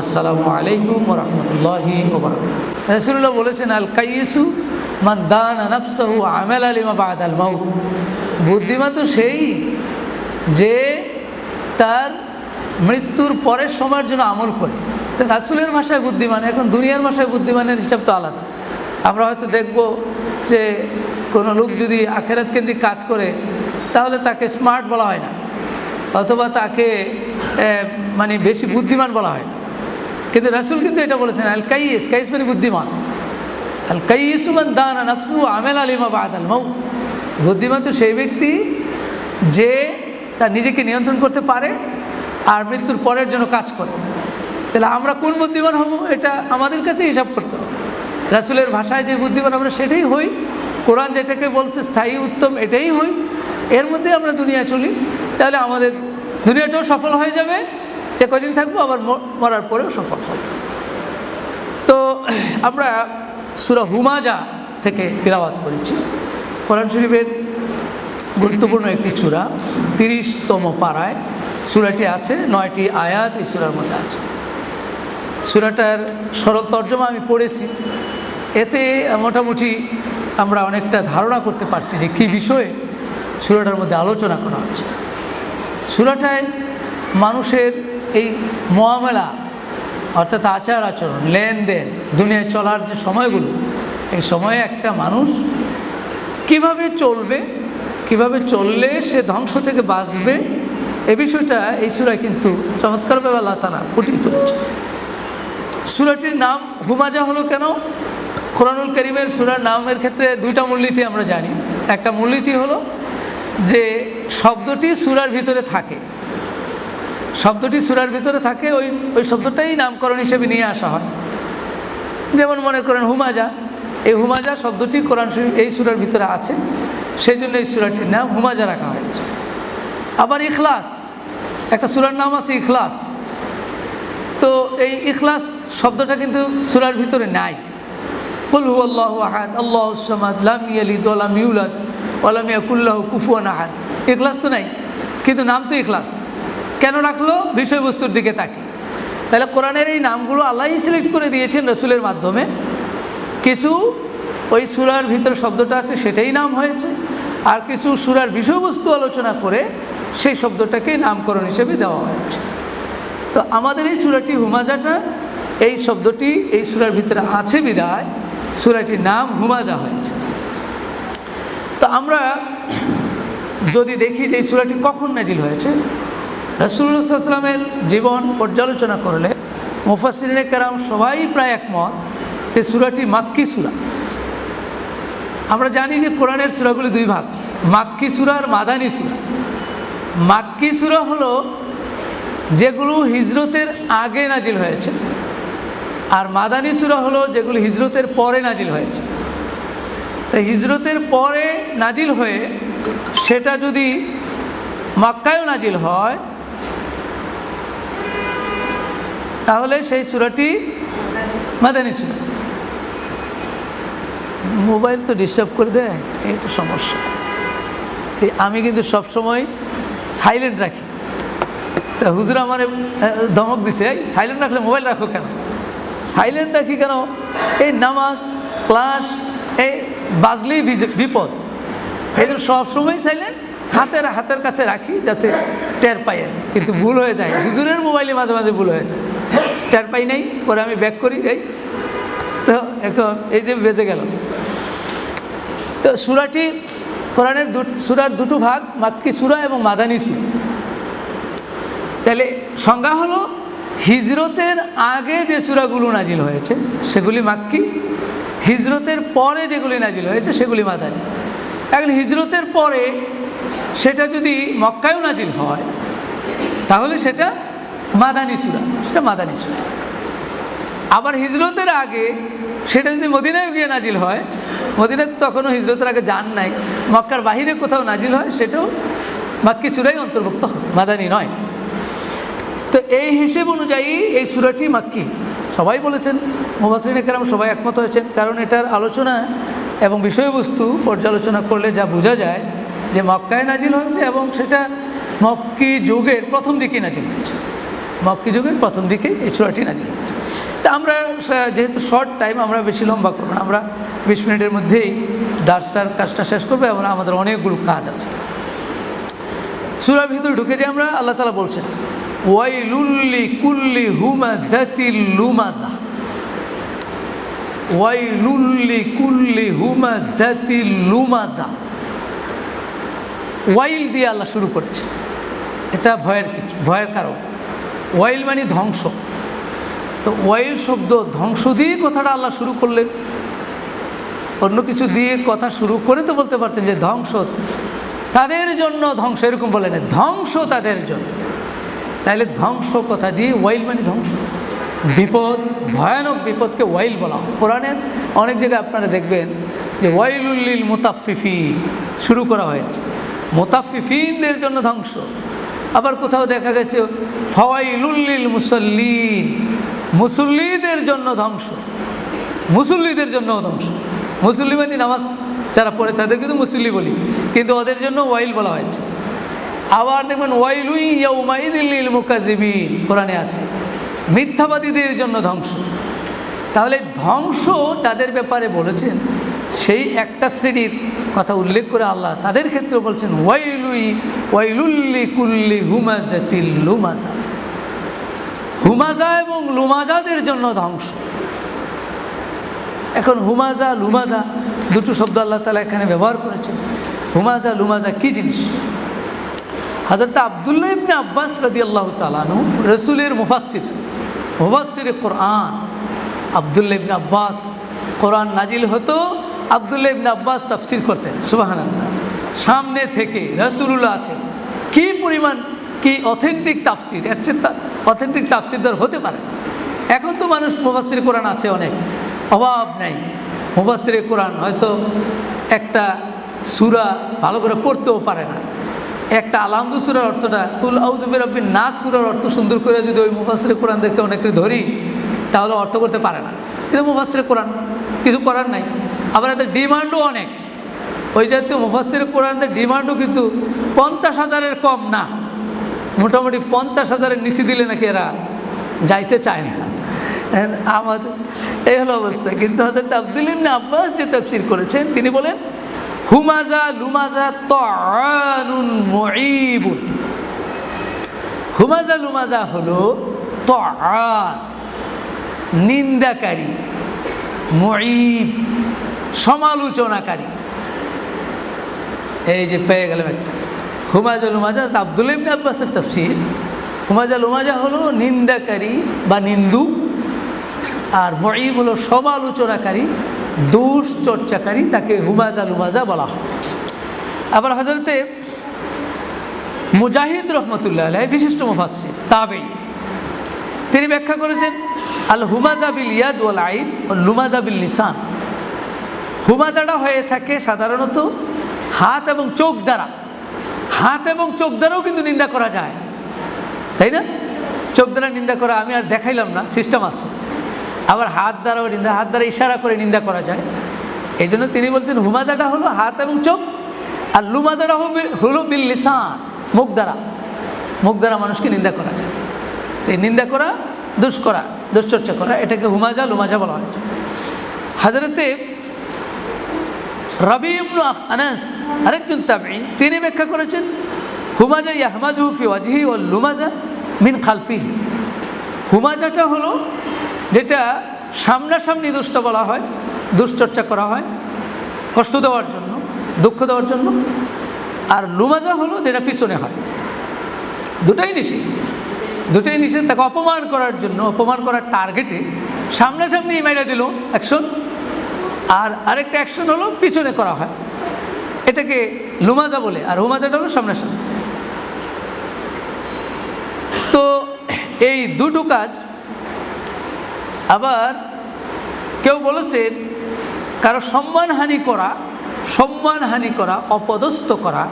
আসসালামু আলাইকুম রহমতুল্লাহি রসুল্লাহ বলেছেন, আল কাইসু মান আলিমা বাদ আল বুদ্ধিমান তো সেই যে তার মৃত্যুর পরের সময়ের জন্য আমল করে। রাসুলের ভাষায় বুদ্ধিমান, এখন দুনিয়ার ভাষায় বুদ্ধিমানের হিসাব তো আলাদা। আমরা হয়তো দেখব যে কোনো লোক যদি আখেরাত কেন্দ্রিক কাজ করে, তাহলে তাকে স্মার্ট বলা হয় না, অথবা তাকে মানে বেশি বুদ্ধিমান বলা হয় না। কিন্তু রাসুল কিন্তু এটা বলেছেন, আল কাইস কাইস মানে বুদ্ধিমান। আল কাইসুমান দান নাফসু আমেল আলিমা বাদ আল মৌ বুদ্ধিমান তো সেই ব্যক্তি যে তার নিজেকে নিয়ন্ত্রণ করতে পারে আর মৃত্যুর পরের জন্য কাজ করে। তাহলে আমরা কোন বুদ্ধিমান হব? এটা আমাদের কাছে হিসাব করতে হবে। রাসুলের ভাষায় যে বুদ্ধিমান আমরা সেটাই হই। কোরআন যেটাকে বলছে স্থায়ী, উত্তম, এটাই হই। এর মধ্যে আমরা দুনিয়া চলি। তাহলে আমাদের দুনিয়াটাও সফল হয়ে যাবে। যে কদিন থাকব, আবার মরার পরেও সফল হবে। তো আমরা সুরা হুমাজা থেকে তিলাওয়াত করেছি। কোরআন শরীফের গুরুত্বপূর্ণ একটি চূড়া তিরিশতম পাড়ায় সূরাটি আছে, নয়টি আয়াত এই সূরার মধ্যে আছে। সুরাটার সরল তর্জমা আমি পড়েছি। এতে মোটামুটি আমরা অনেকটা ধারণা করতে পারছি যে কী বিষয়ে সুরাটার মধ্যে আলোচনা করা হচ্ছে। সুরাটায় মানুষের এই মোয়ামেলা অর্থাৎ আচার আচরণ, লেনদেন, দুনিয়ায় চলার যে সময়গুলো, এই সময়ে একটা মানুষ কীভাবে চলবে, কীভাবে চললে সে ধ্বংস থেকে বাঁচবে, এ বিষয়টা এই সুরায় কিন্তু চমৎকারভাবে আল্লাহ তালা ফুটিয়ে তুলেছে সুরাটির নাম হুমাজা হলো কেন? কোরআনুল করিমের সুরার নামের ক্ষেত্রে দুইটা মূলনীতি আমরা জানি। একটা মূলনীতি হলো যে শব্দটি সুরার ভিতরে থাকে। শব্দটি সুরার ভিতরে থাকে, ওই ওই শব্দটাই নামকরণ হিসেবে নিয়ে আসা হয়। যেমন মনে করেন হুমাজা, এই হুমাজা শব্দটি কোরআন এই সুরার ভিতরে আছে সেই জন্য এই সুরাটির নাম হুমাজা রাখা হয়েছে। আবার ইখলাস, একটা সুরার নাম আছে ইখলাস। তো এই ইখলাস শব্দটা কিন্তু সুরার ভিতরে নাই। কুল হু আল্লাহ আহাদ, আল্লাহ সামাদ, লাম ইয়ালিদ ওয়ালাম ইউলাদ ওয়ালাম ইয়াকুল্লাহ কুফুয়ান আহাদ। ইখলাস তো নাই, কিন্তু নাম তো ইখলাস। কেন রাখল? বিষয়বস্তুর দিকে তাকি তাহলে কোরআনের এই নামগুলো আল্লাহই সিলেক্ট করে দিয়েছেন রসুলের মাধ্যমে। কিছু ওই সুরার ভিতরে শব্দটা আছে, সেটাই নাম হয়েছে। আর কিছু সুরার বিষয়বস্তু আলোচনা করে সেই শব্দটাকে নামকরণ হিসেবে দেওয়া হয়েছে। তো আমাদের এই সুরাটি হুমাজাটা, এই শব্দটি এই সুরার ভিতরে আছে বিদায়। সুরাটির নাম হুমাজা হয়েছে। তো আমরা যদি দেখি যে এই সুরাটি কখন নাজিল হয়েছে রসুল্লাহামের জীবন পর্যালোচনা করলে মুফাসিনে কেরাম সবাই প্রায় একমত যে সুরাটি মাক্কি সুরা। আমরা জানি যে কোরআনের সুরাগুলি দুই ভাগ, মাক্কি সুরা আর মাদানী সুরা। মাক্কি সুরা হলো যেগুলো হিজরতের আগে নাজিল হয়েছে আর মাদানী সুরা হলো যেগুলো হিজরতের পরে নাজিল হয়েছে। তাই হিজরতের পরে নাজিল হয়ে সেটা যদি মক্কায়ও নাজিল হয় তাহলে সেই সুরাটি মাদানী সুরা। মোবাইল তো ডিস্টার্ব করে দেয়, এই তো সমস্যা। আমি কিন্তু সবসময় সাইলেন্ট রাখি। তা হুজুর আমার ধমক দিছে সাইলেন্ট রাখলে মোবাইল রাখো কেন? সাইলেন্ট রাখি কেন? এই নামাজ ক্লাস এই বাজলেই বিপদ। এই জন্য সবসময় সাইলেন্ট হাতের হাতের কাছে রাখি যাতে টের পাই কিন্তু ভুল হয়ে যায়। হুজুরের মোবাইলে মাঝে মাঝে ভুল হয়ে যায়। টের পাই নাই, পরে আমি ব্যাক করি, এই তো এখন এই যে বেজে গেল। তো সুরাটি কোরআনের দু, সুরার দুটো ভাগ মাক্কি সুরা এবং মাদানী সুরা। তাহলে সংজ্ঞা হলো, হিজরতের আগে যে সুরাগুলো নাজিল হয়েছে, সেগুলি মাক্কি হিজরতের পরে যেগুলি নাজিল হয়েছে, সেগুলি মাদানি। এখন হিজরতের পরে সেটা যদি মক্কায়ও নাজিল হয়, তাহলে সেটা মাদানী সুরা সেটা মাদানী সুরা। আবার হিজরতের আগে, সেটা যদি মদিনায় গিয়ে নাজিল হয়, মদিনাতে তখনও হিজরতের আগে যান নাই। মক্কার বাহিরে কোথাও নাজিল হয়, সেটাও মাক্কি সুরাই অন্তর্ভুক্ত মাদানী নয়। তো এই হিসেব অনুযায়ী এই সুরাটি মাক্কি। সবাই বলেছেন মুবাসরিনে কেরাম সবাই একমত হয়েছেন, কারণ এটার আলোচনা এবং বিষয়বস্তু পর্যালোচনা করলে যা বোঝা যায় যে মক্কায় নাজিল হয়েছে এবং সেটা মক্কি যুগের প্রথম দিকে নাজিল হয়েছে। মক্কি যুগের প্রথম দিকে এই সুরাটি নাজিল হয়েছে। তা আমরা যেহেতু শর্ট টাইম, আমরা বেশি লম্বা করব না। আমরা বিশ মিনিটের মধ্যেই দাসটার কাজটা শেষ করব এবং আমাদের অনেকগুলো কাজ আছে। সুরার ভিতরে ঢুকে যে আমরা আল্লাহ তালা বলছেন ওয়াইলুল্লি কুল্লি হুমা জাতিল লুমাজা। ওয়াইলুল্লি কুল্লি হুমা জাতিল লুমাজা। ওয়াইল দিয়ে আল্লাহ শুরু করেছে। এটা ভয়ের কিছু, ভয়ের কারণ। ওয়াইল মানে ধ্বংস। তো ওয়াইল শব্দ ধ্বংস দিয়ে কথাটা আল্লাহ শুরু করলেন। অন্য কিছু দিয়ে কথা শুরু করে তো বলতে পারতেন যে ধ্বংস তাদের জন্য ধ্বংস, এরকম বলে না ধ্বংস তাদের জন্য। তাহলে ধ্বংস কথা দিয়ে ওয়াইল মানে ধ্বংস। বিপদ, ভয়ানক বিপদকে ওয়াইল বলা হয়। কোরআনের অনেক জায়গায় আপনারা দেখবেন যে ওয়াইলুল্লিল মুতাফিফিন শুরু করা হয়েছে। মুতাফিফিনদের জন্য ধ্বংস। আবার কোথাও দেখা গেছে ফওয়াইলুল্লিল মুসল্লিন। মুসল্লিদের জন্য ধ্বংস। মুসল্লিদের জন্য ধ্বংস। মুসল্লি মানে নামাজ যারা পড়ে তাদের কিন্তু মুসল্লি বলি, কিন্তু ওদের জন্য ওয়াইল বলা হয়েছে। আবার দেখবেন, ওয়াইলুই ইয়াউমাইদিল্লিল মুকাজিবিন কোরআনে আছে। মিথ্যাবাদীদের জন্য ধ্বংস। তাহলে ধ্বংস যাদের ব্যাপারে বলেছেন সেই একটা শ্রেণির কথা উল্লেখ করে আল্লাহ তাদের ক্ষেত্রে বলছেন, ওয়াইলুই, ওয়াইলুল্লি কুল্লি হুমাজাতিল লুমাজা। হুমাজা এবং লুমাজাদের জন্য ধ্বংস। এখন হুমাজা, লুমাজা দুটো শব্দ আল্লাহ তালা এখানে ব্যবহার করেছেন। হুমাজা, লুমাজা কী জিনিস? হাজরত আবদুল্লাহ ইবনে আব্বাস রাদি আল্লাহ তালানু রসুলের মুফাসির মুফাসির কোরআন আবদুল্লাহ ইবনে আব্বাস কোরআন নাজিল হতো আবদুল্লাহ ইবনে আব্বাস তাফসির করতেন সুবাহান সামনে থেকে রসুল্লাহ আছে কি পরিমাণ, কি অথেন্টিক তাফসির? এর চেয়ে অথেন্টিক তাফসির ধর হতে পারে এখন তো মানুষ মুফাসির কোরআন আছে অনেক। অভাব নাই। মুফাসির কোরআন হয়তো একটা সুরা ভালো করে পড়তেও পারে না। একটা আলামদু সুরার অর্থটা, কুল আউজুবের রব্বিন না সুরার অর্থ সুন্দর করে যদি ওই মুফাসির কোরআনদেরকে অনেকে ধরি, তাহলে অর্থ করতে পারে না। কিন্তু মুফাসির কোরআন, কিছু করার নাই। আবার এদের ডিমান্ডও অনেক। ওই জাতীয় মুফাসির কোরআনদের ডিমান্ডও কিন্তু পঞ্চাশ হাজারের কম না। মোটামুটি পঞ্চাশ হাজারের নিচে দিলে নাকি এরা যাইতে চায় না। আমাদের, এই হলো অবস্থা। কিন্তু হজরত আব্দুল ইবনে আব্বাস যে তাফসির করেছেন, তিনি বলেন, হুমাজা লুমাজা তানুন মুঈবুন। হুমাজা লুমাজা হলো তান নিন্দাকারী, মুঈব। সমালোচনাকারী। এই যে পেয়ে গেলাম একটা। হুমাজা লুমাজা আব্দুল ইবনে আব্বাসের তাফসির। হুমাজা লুমাজা হলো নিন্দাকারী বা নিন্দু, আর মঈব হলো সমালোচনাকারী, দোষ চর্চাকারী, তাকে হুমাজা লুমাজা বলা হয়। আবার হজরতে মুজাহিদ রহমতুল্লাহ আলাই বিশিষ্ট মুফাসির তাবেই তিনি ব্যাখ্যা করেছেন, আল হুমাজা বিল ইয়াদ ওয়াল আইন, ও লুমাজা বিল লিসান। হুমাজাটা হয়ে থাকে সাধারণত হাত এবং চোখ দ্বারা। হাত এবং চোখ দ্বারাও কিন্তু নিন্দা করা যায়। তাই না? চোখ দ্বারা নিন্দা করা আমি আর দেখাইলাম না সিস্টেম আছে। আবার হাত দ্বারাও নিন্দা, হাত দ্বারা ইশারা করে নিন্দা করা যায়। এই জন্য তিনি বলছেন, হুমাজাটা হলো হাত এবং চোখ, আর লুমাজাটা হলো- বিল লিসান, মুখ দ্বারা। মুখ দ্বারা মানুষকে নিন্দা করা যায়। তো এই নিন্দা করা, দুষ করা, দুশ্চর্চা করা, এটাকে হুমাজা, লুমাজা বলা হয়েছে। হাজরতে রবি আনাস, আরেকজন তাবি তিনি ব্যাখ্যা করেছেন, হুমাজা ইয়াহমাজু ফি ওয়াজহি ও লুমাজা মিন খালফি হুমাজাটা হলো যেটা সামনাসামনি দোষটা বলা হয় দুশ্চর্চা করা হয়, কষ্ট দেওয়ার জন্য, দুঃখ দেওয়ার জন্য। আর লুমাজা হলো যেটা পিছনে হয়। দুটাই নিষেধ। দুটাই নিষেধ, তাকে অপমান করার জন্য, অপমান করার টার্গেটে সামনাসামনি মাইরা দিল অ্যাকশন আর আরেকটা অ্যাকশন হলো পিছনে করা হয়। এটাকে লুমাজা বলে, আর হুমাজাটা হলো সামনাসামনি। তো এই দুটো কাজ আবার কেউ বলেছেন কারও সম্মানহানি করা সম্মানহানি করা, অপদস্থ করা,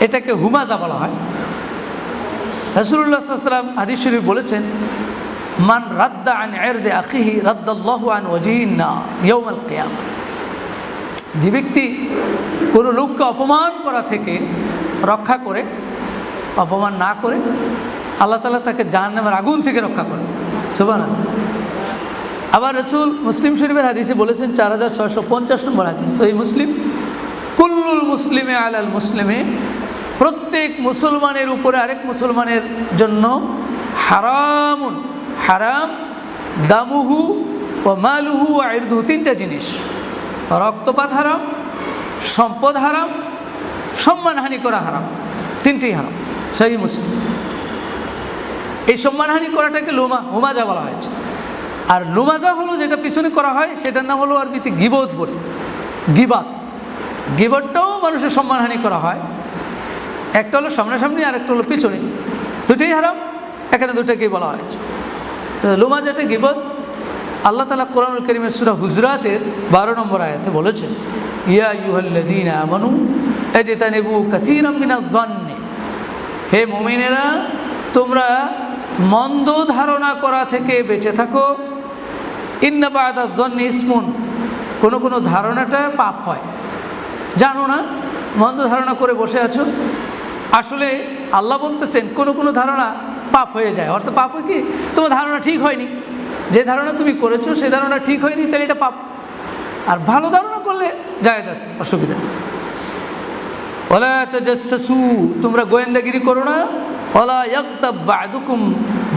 এটাকে হুমাজা বলা হয়। রসুল্লাহ সাল্লাম শরীফ বলেছেন মান রাদ্দা আন এরদে আখিহি রাদ্দাল্লাহু আন ওয়াজিহিন ইয়ৌমাল কেয়ামা। যে ব্যক্তি কোনো লোককে অপমান করা থেকে রক্ষা করে, অপমান না করে, আল্লাহ তালা তাকে জাহান্নামের আগুন থেকে রক্ষা করবে সুবান আবার রসুল মুসলিম শরীফের হাদিসে বলেছেন চার হাজার ছয়শো পঞ্চাশ নম্বর হাদিস, সহি মুসলিম। কুল্লুল মুসলিমে আলাল মুসলিমে, প্রত্যেক মুসলমানের উপরে আরেক মুসলমানের জন্য হারামুন। হারাম, দামুহু ও মালুহু আইরদুহু, তিনটা জিনিস। রক্তপাত হারাম, সম্পদ হারাম, সম্মানহানি করা হারাম, তিনটেই হারাম। সেই মুসলিম। এই সম্মানহানি করাটাকে লুমা, হুমাজা বলা হয়েছে। আর লুমাজা হলো যেটা পিছনে করা হয়, সেটার নাম হলো আরবিতে গিবোধ বলে। গিবাত গিবটটাও মানুষের সম্মানহানি করা হয়। একটা হলো সামনাসামনি আর একটা হলো পিছনে। দুটোই হারাম, এখানে দুটাকেই বলা হয়েছে। তো লুমাজাটা গিবত, আল্লাহ তালা কোরআনুল করিমের সুরা হুজরাতের বারো নম্বর আয়াতে বলেছেন, ইয়া ইউহল্লাদিন আমানু এজেতানেবু কাথিরাম মিনা জান্নে হে মুমিনেরা, তোমরা মন্দ ধারণা করা থেকে বেঁচে থাকো। ইন্নাবাদা জন্নি ইসমুন। কোনো কোনো ধারণাটা পাপ হয়। জানো না, মন্দ ধারণা করে বসে আছো? আসলে আল্লাহ বলতেছেন, কোনো কোনো ধারণা পাপ হয়ে যায়। অর্থাৎ পাপ হয় কি? তোমার ধারণা ঠিক হয়নি। যে ধারণা তুমি করেছ সে ধারণা ঠিক হয়নি তাহলে এটা পাপ। আর ভালো ধারণা করলে যায় আছে অসুবিধা নেই। ওলা তোমরা গোয়েন্দাগিরি করো না। ওলা ইয়াক্তাব বাদুকুম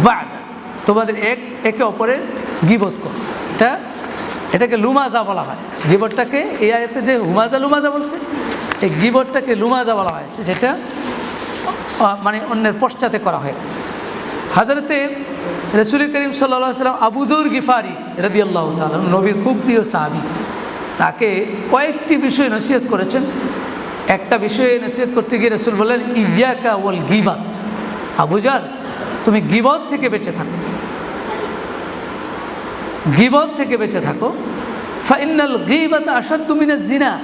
বাদা। তোমাদের এক একে অপরের গিবত করো। এটা এটাকে লুমাজা বলা হয়। গিবটটাকে এই আয়তে যে হুমাজা লুমাজা বলছে এই গিবটটাকে লুমাজা বলা হয়েছে যেটা মানে অন্যের পশ্চাতে করা হয়। হাজরতে রসুল করিম সাল্লা সাল্লাম আবুজুর গিফারি রদি আল্লাহ তাল নবীর খুব প্রিয় সাহাবি। তাকে কয়েকটি বিষয় নসিহত করেছেন। একটা বিষয়ে নসিহত করতে গিয়ে রসুল বললেন ইজাকা ওয়াল গিবাত। আবুজার তুমি গিবত থেকে বেঁচে থাকো। গিবত থেকে বেঁচে থাকো। ফাইনাল গিবাত আসাদ তুমি না জিনা।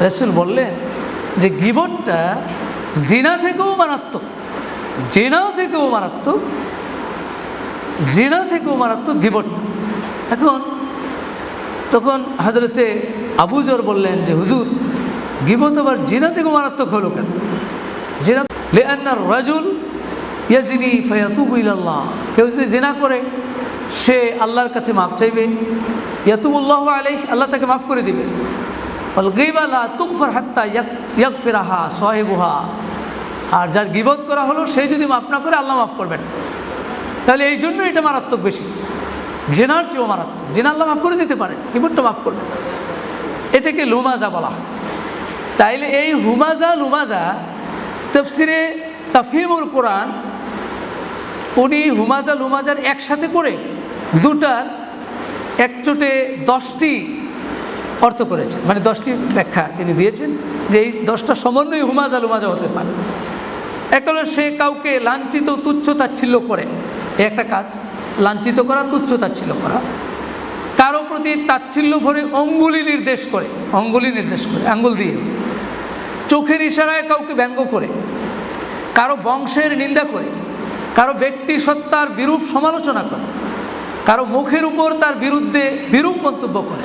রসুল বললেন যে গিবতটা জিনা থেকেও মারাত্মক। জেনা থেকেও মারাত্মক জেনা থেকেও মারাত্মক গিবট। এখন, তখন হাজরতে আবুজর বললেন যে, হুজুর, গিবত আবার জিনা থেকেও মারাত্মক হলো কেন? জিনা লেআনার রাজুল ইয়াজিনি ফয়াতুবু ইলাল্লাহ। কেউ যদি জেনা করে, সে আল্লাহর কাছে মাপ চাইবে। ইয়াতুবুল্লাহ আলাইহ, আল্লাহ তাকে মাফ করে দিবেন অল গিবালা তুকফার হাত্তা ইয়াক ইয়াক ফেরাহা সোহেবুহা। আর যার গিবত করা হলো, সে যদি মাফ না করে, আল্লাহ মাফ করবেন। তাহলে এই জন্য এটা মারাত্মক বেশি। জেনার চেয়েও মারাত্মক। জেনা আল্লাহ মাফ করে দিতে পারে, গিবতটা মাফ করবেন এটাকে লুমাজা বলা হয়। তাইলে এই হুমাজা, লুমাজা তফসিরে তাফিমুল কোরআন, উনি হুমাজা, লুমাজার একসাথে করে দুটার একচোটে দশটি অর্থ করেছেন। মানে দশটি ব্যাখ্যা তিনি দিয়েছেন যে এই দশটা সমন্বয় হুমাজা, লুমাজা হতে পারে। একটা হলো সে কাউকে লাঞ্ছিত তুচ্ছ তাচ্ছিল্য করে। একটা কাজ, লাঞ্ছিত করা তুচ্ছ করা। কারও প্রতি তাচ্ছিল্য ভরে অঙ্গুলি নির্দেশ করে, অঙ্গুলি নির্দেশ করে, আঙ্গুল দিয়ে। চোখের ইশারায় কাউকে ব্যঙ্গ করে, কারও বংশের নিন্দা করে, কারও ব্যক্তি সত্তার বিরূপ সমালোচনা করে, কারও মুখের উপর তার বিরুদ্ধে বিরূপ মন্তব্য করে,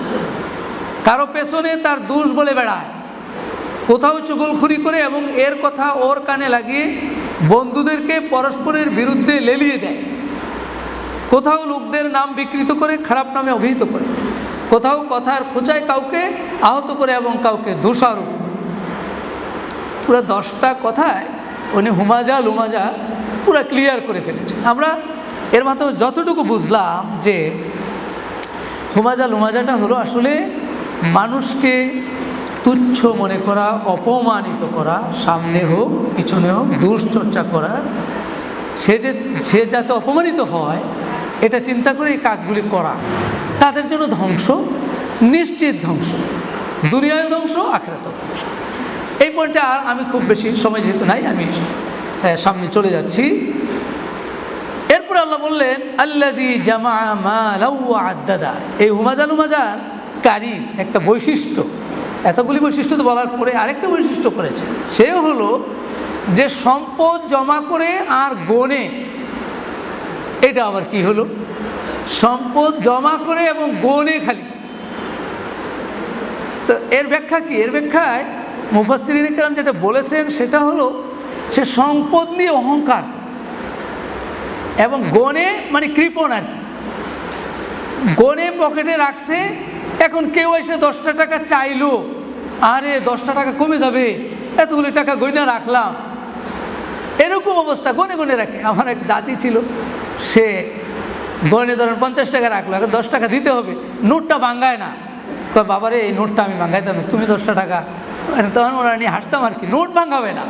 কারও পেছনে তার দোষ বলে বেড়ায়। কোথাও চুগলখুরি করে এবং এর কথা ওর কানে লাগিয়ে বন্ধুদেরকে পরস্পরের বিরুদ্ধে লেলিয়ে দেয়। কোথাও লোকদের নাম বিকৃত করে, খারাপ নামে অভিহিত করে। কোথাও কথার খোঁচায় কাউকে আহত করে এবং কাউকে দোষারোপ পুরো দশটা কথায় উনি হুমাজা লুমাজা পুরো ক্লিয়ার করে ফেলেছেন আমরা এর মাধ্যমে যতটুকু বুঝলাম যে হুমাজা লুমাজাটা হলো আসলে মানুষকে তুচ্ছ মনে করা, অপমানিত করা, সামনে হোক, পিছনে হোক, দুশ্চর্চা করা, সে যে, সে যাতে অপমানিত হয়, এটা চিন্তা করে এই কাজগুলি করা, তাদের জন্য ধ্বংস, নিশ্চিত ধ্বংস, দুনিয়ায় ধ্বংস আখেরাত ধ্বংস। এই পয়েন্টে আর আমি খুব বেশি সময় যেহেতু নাই, আমি সামনে চলে যাচ্ছি। এরপর আল্লাহ বললেন আল্লাদি জামা মালাউ আদাদা এই হুমাজান হুমাজার কারি একটা বৈশিষ্ট্য। এতগুলি বৈশিষ্ট্য তো বলার পরে আরেকটা বৈশিষ্ট্য করেছে। সে হলো যে সম্পদ জমা করে আর গনে, এটা আবার কি হলো? সম্পদ জমা করে এবং গনে খালি। তো এর ব্যাখ্যা কি? এর ব্যাখ্যায় মুফাসির কালাম যেটা বলেছেন, সেটা হলো সে সম্পদ নিয়ে অহংকার এবং গনে মানে কৃপণ আর কি। গনে পকেটে রাখছে এখন কেউ এসে দশটা টাকা চাইলো, আরে দশটা টাকা কমে যাবে, এতগুলি টাকা গয়না রাখলাম। এরকম অবস্থা, গনে গনে রাখে। আমার এক দাদি ছিল, সে গনে ধরেন পঞ্চাশ টাকা রাখল, এখন দশ টাকা দিতে হবে, নোটটা ভাঙ্গায় না। কয়, বাবারে, এই নোটটা আমি ভাঙ্গাইতাম তুমি দশটা টাকা মানে তখন ওরা নিয়ে হাসতাম আর কি, নোট ভাঙ্গাবে না।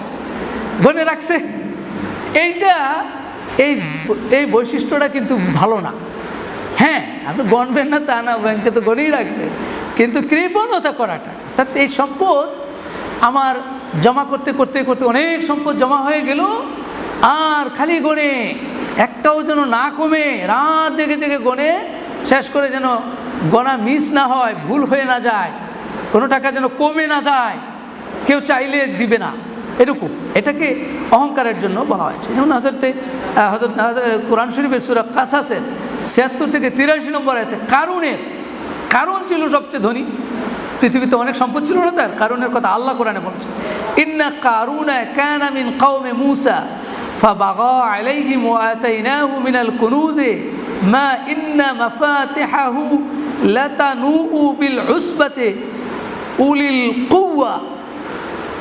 গনে রাখছে। এইটা, এই এই বৈশিষ্ট্যটা কিন্তু ভালো না। হ্যাঁ আপনি গণবেন না, তা না, ব্যাংকে তো গণেই রাখবেন কিন্তু কৃপণতা করাটা, অর্থাৎ এই সম্পদ আমার জমা করতে করতে করতে অনেক সম্পদ জমা হয়ে গেল, আর খালি গনে একটাও যেন না কমে, রাত জেগে জেগে গনে শেষ করে যেন গণা মিস না হয়, ভুল হয়ে না যায়, কোনো টাকা যেন কমে না যায়, কেউ চাইলে দিবে না। এরকম এটাকে অহংকারের জন্য বলা হয়েছে যেমন হজরতে হজরত কোরআন শরীফের সুরা কাসাসের ছিয়াত্তর থেকে তিরাশি নম্বর এতে কারুনের কারণ ছিল সবচেয়ে ধনী পৃথিবীতে অনেক সম্পদ ছিল না তার কারণের কথা আল্লাহ কোরআনে বলছে ইন্না কারুনা কানা মিন কওমে মূসা فبغى عليهم وآتيناه من الكنوز ما إن مفاتحه لتنوء بالعصبة أولي القوة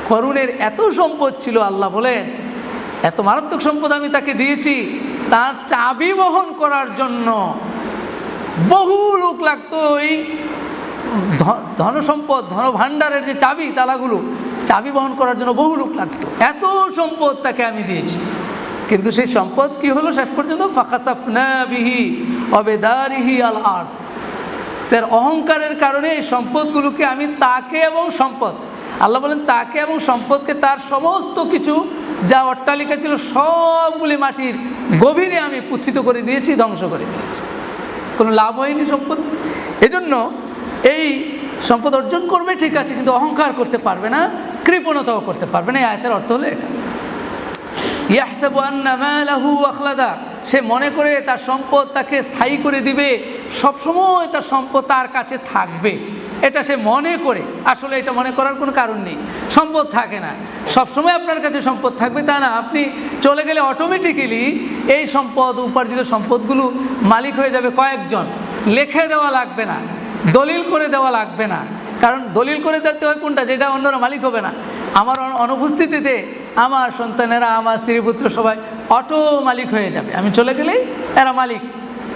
করুণের এত সম্পদ ছিল, আল্লাহ বলেন, এত মারাত্মক সম্পদ আমি তাকে দিয়েছি, তার চাবি বহন করার জন্য। বহু লোক লাগতো ধ- ধনসম্পদ, ধনভাণ্ডারের যে চাবি, তালাগুলো, চাবি বহন করার জন্য বহু লোক লাগতো। এত সম্পদ তাকে আমি দিয়েছি। কিন্তু সেই সম্পদ কি হলো শেষ পর্যন্ত? ফাঁকাসাফনা বিহি অবেদারিহি আল আর তার অহংকারের কারণে এই সম্পদগুলোকে আমি তাকে এবং সম্পদ আল্লাহ বলেন, তাকে এবং সম্পদকে তার সমস্ত কিছু যা অট্টালিকা ছিল সবগুলি মাটির গভীরে আমি পুথিত করে দিয়েছি, ধ্বংস করে দিয়েছি। কোনো লাভ হয়নি সম্পদ। এজন্য এই সম্পদ অর্জন করবে, ঠিক আছে, কিন্তু অহংকার করতে পারবে না, কৃপণতাও করতে পারবে না, এই আয়তের অর্থ হলো এটা। ইয়াহসাবু আখলাদা, সে মনে করে তার সম্পদ তাকে স্থায়ী করে দিবে, সবসময় তার সম্পদ তার কাছে থাকবে। এটা সে মনে করে। আসলে এটা মনে করার কোনো কারণ নেই। সম্পদ থাকে না। সবসময় আপনার কাছে সম্পদ থাকবে তা না। আপনি চলে গেলে অটোমেটিক্যালি এই সম্পদ, উপার্জিত সম্পদগুলো মালিক হয়ে যাবে কয়েকজন। লেখে দেওয়া লাগবে না। দলিল করে দেওয়া লাগবে না। কারণ দলিল করে দিতে হয় কোনটা? যেটা অন্যরা মালিক হবে না। আমার অনুপস্থিতিতে আমার সন্তানেরা, আমার স্ত্রী, পুত্র সবাই অটো মালিক হয়ে যাবে। আমি চলে গেলেই এরা মালিক।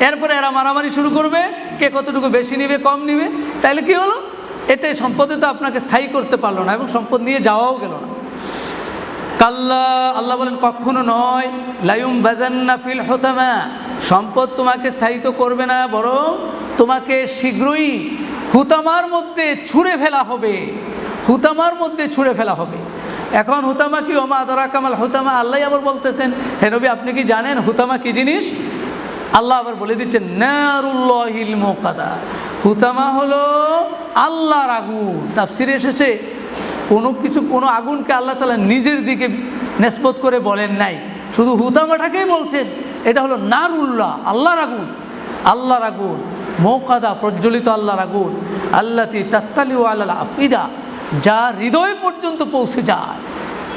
এরপরে এরা মারামারি শুরু করবে। কে কতটুকু বেশি নিবে, কম নিবে তাহলে কি হলো? এটাই সম্পদে তো আপনাকে স্থায়ী করতে পারল না এবং সম্পদ নিয়ে যাওয়াও গেল না। কাল্লা, আল্লাহ বলেন, কখনো নয় লায়ুম বাজান্না ফিল হোতামা, সম্পদ তোমাকে স্থায়িত্ব করবে না, বরং তোমাকে শীঘ্রই হুতামার মধ্যে ছুঁড়ে ফেলা হবে। হুতামার মধ্যে ছুঁড়ে ফেলা হবে। এখন হুতামা কি? ওমা আদরা কামাল হুতামা? আল্লাহ আবার বলতেছেন হেনবি আপনি কি জানেন হুতামা কি জিনিস? আল্লাহ আবার বলে দিচ্ছেন, নারুল্লাহিল মোকাদা। হুতামা হলো আল্লাহর আগুন। তাফসিরে এসেছে, কোনো কিছু, কোনো আগুনকে আল্লাহ তালা নিজের দিকে নেসবত করে বলেন নাই। শুধু হুতামাটাকেই বলছেন, এটা হলো নারুল্লাহ, আল্লাহর আগুন। আল্লাহর আগুন, মৌকাদা, প্রজ্বলিত আল্লাহর আগুন। আল্লাতি তাত্তালি ও আল্লাহ আফিদা, যা হৃদয় পর্যন্ত পৌঁছে যায়।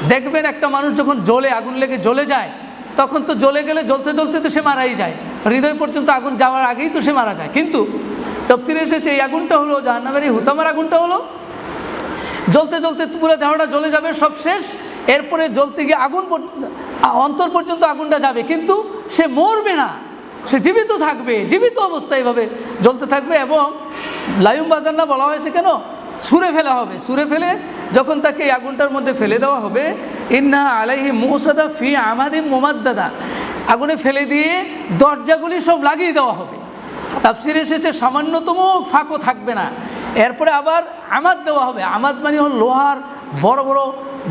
দেখবেন একটা মানুষ যখন জ্বলে, আগুন লেগে জ্বলে যায়, তখন তো জ্বলে গেলে জ্বলতে জ্বলতে তো সে মারাই যায়। হৃদয় পর্যন্ত আগুন যাওয়ার আগেই তো সে মারা যায়। কিন্তু তফসিলে এসেছে, এই আগুনটা হলো জাহান্নামের এই হুতামার আগুনটা হলো। জ্বলতে জ্বলতে পুরো দেহটা জ্বলে যাবে, সব শেষ। এরপরে জ্বলতে গিয়ে আগুন অন্তর পর্যন্ত আগুনটা যাবে। কিন্তু সে মরবে না। সে জীবিত থাকবে, জীবিত অবস্থায় এভাবে জ্বলতে থাকবে এবং লায়ুম বাজার না বলা হয়েছে কেন? সুরে ফেলা হবে। সুরে ফেলে যখন তাকে এই আগুনটার মধ্যে ফেলে দেওয়া হবে, ইন্না আলাইহি মুসাদা ফি আমাদি মোমাদ্দাদা। আগুনে ফেলে দিয়ে দরজাগুলি সব লাগিয়ে দেওয়া হবে। তাফসির এসেছে, সামান্যতম ফাঁকও থাকবে না। এরপরে আবার আমাদ দেওয়া হবে। আমাদ মানে হল লোহার বড় বড়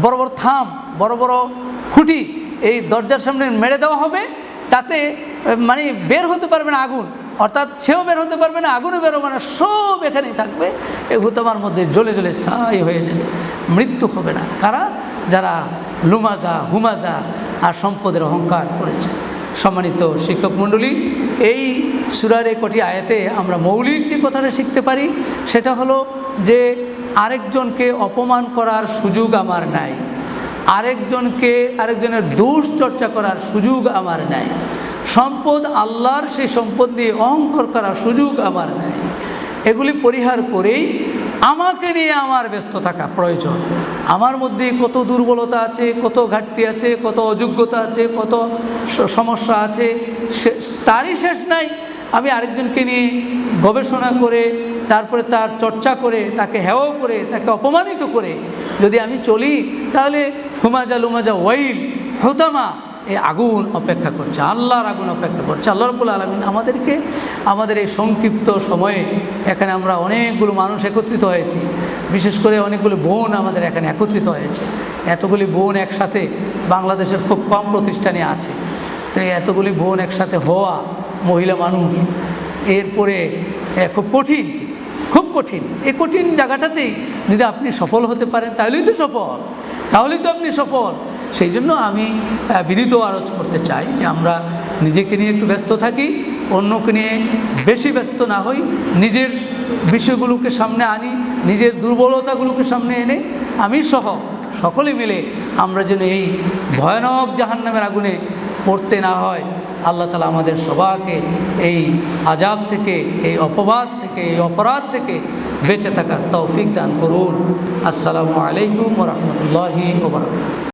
বড় বড় থাম, বড় বড় খুঁটি। এই দরজার সামনে মেরে দেওয়া হবে। তাতে মানে বের হতে পারবে না আগুন। অর্থাৎ সেও বের হতে পারবে না, আগুনও বের হবে না, সব এখানেই থাকবে। এই হুতামার মধ্যে জ্বলে জ্বলে সাই হয়ে যাবে। মৃত্যু হবে না। কারা? যারা লুমাজা, হুমাজা আর সম্পদের অহংকার করেছে। সম্মানিত শিক্ষক মণ্ডলী, এই সুরার কটি আয়াতে আমরা মৌলিক যে কথাটা শিখতে পারি, সেটা হলো যে আরেকজনকে অপমান করার সুযোগ আমার নাই। আরেকজনকে, আরেকজনের দোষ চর্চা করার সুযোগ আমার নাই। সম্পদ আল্লাহর সেই সম্পদ দিয়ে অহংকার করার সুযোগ আমার নাই। এগুলি পরিহার করেই আমাকে নিয়ে আমার ব্যস্ত থাকা প্রয়োজন। আমার মধ্যে কত দুর্বলতা আছে, কত ঘাটতি আছে, কত অযোগ্যতা আছে, কত সমস্যা আছে তারই শেষ নাই। আমি আরেকজনকে নিয়ে গবেষণা করে, তারপরে তার চর্চা করে, তাকে হেও করে, তাকে অপমানিত করে যদি আমি চলি, তাহলে হুমাজা লুমাজা ওয়াইল, হুতামা এই আগুন অপেক্ষা করছে, আল্লাহর আগুন অপেক্ষা করছে। আল্লাহ রবুল আলমিন আমাদেরকে, আমাদের এই সংক্ষিপ্ত সময়ে এখানে আমরা অনেকগুলো মানুষ একত্রিত হয়েছি। বিশেষ করে অনেকগুলো বোন আমাদের এখানে একত্রিত হয়েছে। এতগুলি বোন একসাথে বাংলাদেশের খুব কম প্রতিষ্ঠানে আছে। তো এই এতগুলি বোন একসাথে হওয়া মহিলা মানুষ, এরপরে খুব কঠিন খুব কঠিন। এই কঠিন জায়গাটাতেই যদি আপনি সফল হতে পারেন, তাহলেই তো সফল। তাহলেই তো আপনি সফল। সেই জন্য আমি বিনীত আরজ করতে চাই যে আমরা নিজেকে নিয়ে একটু ব্যস্ত থাকি, অন্যকে নিয়ে বেশি ব্যস্ত না হই, নিজের বিষয়গুলোকে সামনে আনি, নিজের দুর্বলতাগুলোকে সামনে এনে আমি সহ সকলে মিলে আমরা যেন এই ভয়ানক জাহান্নামের আগুনে পড়তে না হয়। আল্লাহ তালা আমাদের সবাইকে এই আজাব থেকে, এই অপবাদ থেকে, এই অপরাধ থেকে বেঁচে থাকার তৌফিক দান করুন। আসসালামু আলাইকুম রহমতুল্লাহি ওবরাকাত